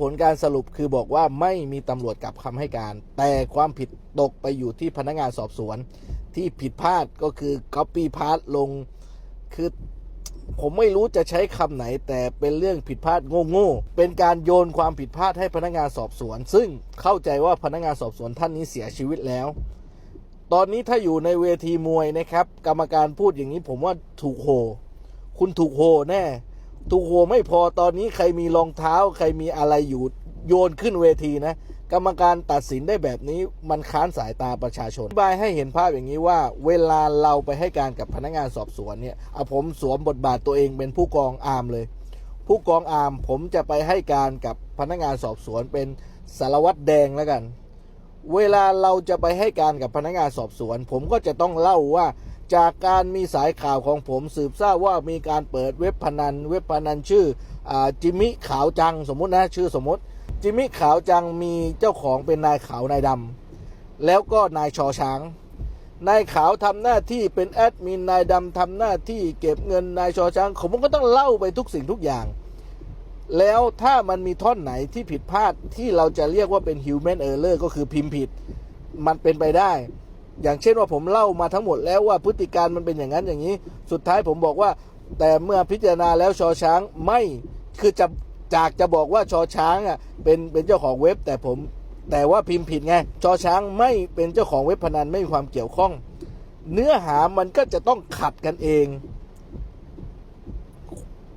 ผลการสรุปคือบอกว่าไม่มีตำรวจกลับคำให้การ แต่ความผิดตกไปอยู่ที่พนักงานสอบสวน ที่ผิดพลาดก็คือ copy p a s t ลงคือผมไม่รู้จะใช้คำไหน แต่เป็นเรื่องผิดพลาดโง่ๆ เป็นการโยนความผิดพลาดให้พนักงานสอบสวน ซึ่งเข้าใจว่าพนักงานสอบสวนท่านนี้เสียชีวิตแล้ว ตอนนี้ถ้าอยู่ในเวทีมวยนะครับ กรรมการพูดอย่างนี้ผมว่าถูกโห คุณถูกโหแน่ ถูกโหไม่พอตอนนี้ใครมีรองเท้า ใครมีอะไรอยู่โยนขึ้นเวทีนะ กรรมการตัดสินได้แบบนี้มันค้านสายตาประชาชนอธิบายให้เห็นภาพอย่างนี้ว่า เวลาเราไปให้การกับพนักงานสอบสวนเนี่ยเอาผมสวมบทบาทตัวเองเป็นผู้กองอาร์มเลย ผู้กองอาร์มผมจะไปให้การกับพนักงานสอบสวนเป็นสารวัตรแดงแล้วกัน เวลาเราจะไปให้การกับพนักงานสอบสวน ผมก็จะต้องเล่าว่า จากการมีสายข่าวของผมสืบทราบว่ามีการเปิดเว็บพนัน เว็บพนันชื่ออจิมมิขาวจังสมมุตินะชื่อสมมติจิมมิขาวจังมีเจ้าของเป็นนายขาวนายดำแล้วก็นายชอช้าง นายขาวทำหน้าที่เป็นแอดมินนายดำทำหน้าที่เก็บเงินนายชอช้าง ผมก็ต้องเล่าไปทุกสิ่งทุกอย่าง แล้วถ้ามันมีท่อนไหนที่ผิดพลาดที่เราจะเรียกว่าเป็น human error ก็คือพิมพ์ผิด มันเป็นไปได้ อย่างเช่นว่าผมเล่ามาทั้งหมดแล้วว่าพฤติการมันเป็นอย่างนั้นอย่างนี้ สุดท้ายผมบอกว่า แต่เมื่อพิจารณาแล้วชอช้างไม่คือจะจากจะบอกว่าชอช้างอะเป็นเป็นเจ้าของเว็บ แต่ผมแต่ว่าพิมพ์ผิดไงชอช้างไม่เป็นเจ้าของเว็บพนันไม่มีความเกี่ยวข้อง เนื้อหามันก็จะต้องขัดกันเอง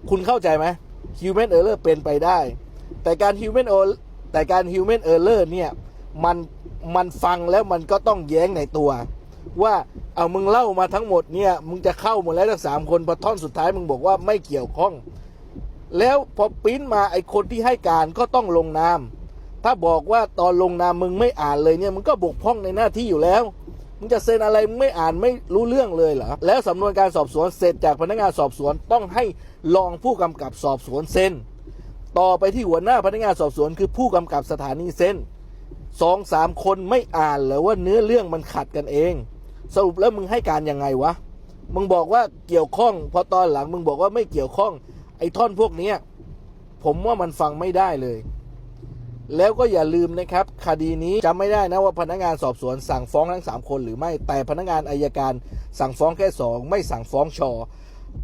คุณเข้าใจไหม human error เป็นไปได้ แต่การ human error แต่การ human error เนี่ยมัน มันฟังแล้วมันก็ต้องแย้งในตัว ว่าเอามึงเล่ามาทั้งหมดเนี่ย มึงจะเข้าหมดแล้วทั้งสามคนพอท่อนสุดท้ายมึงบอกว่าไม่เกี่ยวข้อง แล้วพอปริ้นมาไอคนที่ให้การก็ต้องลงนาม ถ้าบอกว่าตอนลงนามมึงไม่อ่านเลยเนี่ยมึงก็บกพร่องในหน้าที่อยู่แล้วมึงจะเซ็นอะไรมึงไม่อ่านไม่รู้เรื่องเลยเหรอ แล้วสำนวนการสอบสวนเสร็จจากพนักงานสอบสวนต้องให้รองผู้กำกับสอบสวนเซ็น ต่อไปที่หัวหน้าพนักงานสอบสวนคือผู้กำกับสถานีเซ็น สองสามคนไม่อ่านเหรอว่าเนื้อเรื่องมันขัดกันเอง สรุปแล้วมึงให้การยังไงวะ มึงบอกว่าเกี่ยวข้อง พอตอนหลังมึงบอกว่าไม่เกี่ยวข้อง ไอ้ท่อนพวกเนี้ยผมว่ามันฟังไม่ได้เลย แล้วก็อย่าลืมนะครับ คดีนี้จำไม่ได้นะว่าพนักงานสอบสวนสั่งฟ้องทั้งสามคนหรือไม่แต่พนักงานอายการ สั่งฟ้องแค่สองไม่สั่งฟ้องชอ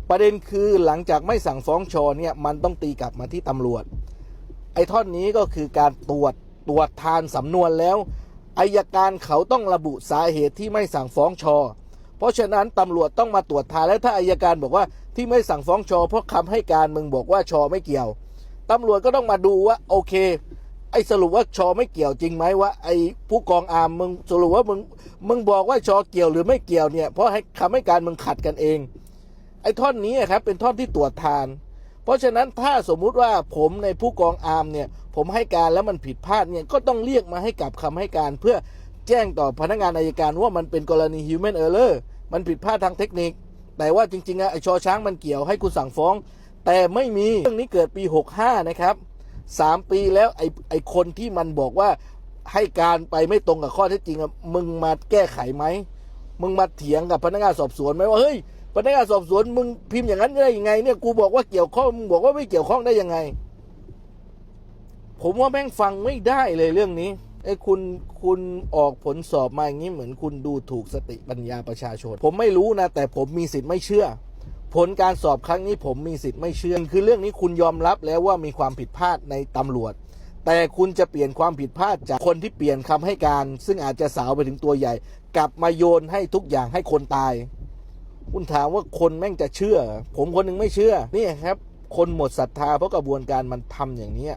ประเด็นคือหลังจากไม่สั่งฟ้องชอเนี่ยมันต้องตีกลับมาที่ตำรวจ ไอ้ท่อนนี้ก็คือการตรวจ ตรวจทานสำนวนแล้วอายการเขาต้องระบุสาเหตุที่ไม่สั่งฟ้องชอ เพราะฉะนั้นตำรวจต้องมาตรวจทานและถ้าอายการบอกว่าที่ไม่สั่งฟ้องชอ เพราะคำให้การมึงบอกว่าชอไม่เกี่ยวตำรวจก็ต้องมาดูว่าโอเค ไอ้สรุปว่าชอไม่เกี่ยวจริงไหมว่า ไอ้ผู้กองอาร์มมึงสรุปว่ามึงมึงบอกว่าชอเกี่ยวหรือไม่เกี่ยวเนี่ยเพราะให้คำให้การมึงขัดกันเอง ไอ้ท่อนนี้ครับเป็นท่อนที่ตรวจทาน ราะฉะนั้นถ้าสมมุติว่าผมในผู้กองอาร์มเนี่ย ผมให้การแล้วมันผิดพลาดเนี่ยก็ต้องเรียกมาให้กับคำให้การเพื่อแจ้งต่อพนักงานอายการว่ามันเป็นกรณี human error มันผิดพลาดทางเทคนิค แต่ว่าจริงๆอะไอชอช้างมันเกี่ยวให้คุณสั่งฟ้อง แต่ไม่มีเรื่องนี้เกิดปี 65 นะครับ 3 ปีแล้วไอไอคนที่มันบอกว่าให้การไปไม่ตรงกับข้อเท็จจริงอะมึงมาแก้ไขไหมมึงมาเถียงกับพนักงานสอบสวนไหมว่าเฮ้ย พนักงานสอบสวนมึงพิมพ์อย่างนั้นได้ยังไง เนี่ยกูบอกว่าเกี่ยวข้องมึงบอกว่าไม่เกี่ยวข้องได้ยังไง ผมว่าแม่งฟังไม่ได้เลยเรื่องนี้ไอ้คุณคุณออกผลสอบมาอย่างนี้เหมือนคุณดูถูกสติปัญญาประชาชน ผมไม่รู้นะ แต่ผมมีสิทธิ์ไม่เชื่อ ผลการสอบครั้งนี้ผมมีสิทธิ์ไม่เชื่อ คือเรื่องนี้คุณยอมรับแล้วว่ามีความผิดพลาดในตำรวจ แต่คุณจะเปลี่ยนความผิดพลาดจากคนที่เปลี่ยนคำให้การ ซึ่งอาจจะสาวไปถึงตัวใหญ่ กลับมาโยนให้ทุกอย่างให้คนตาย คุณถามว่าคนแม่งจะเชื่อ ผมคนหนึ่งไม่เชื่อ นี่ครับ คนหมดศรัทธาเพราะกระบวนการมันทำอย่างนี้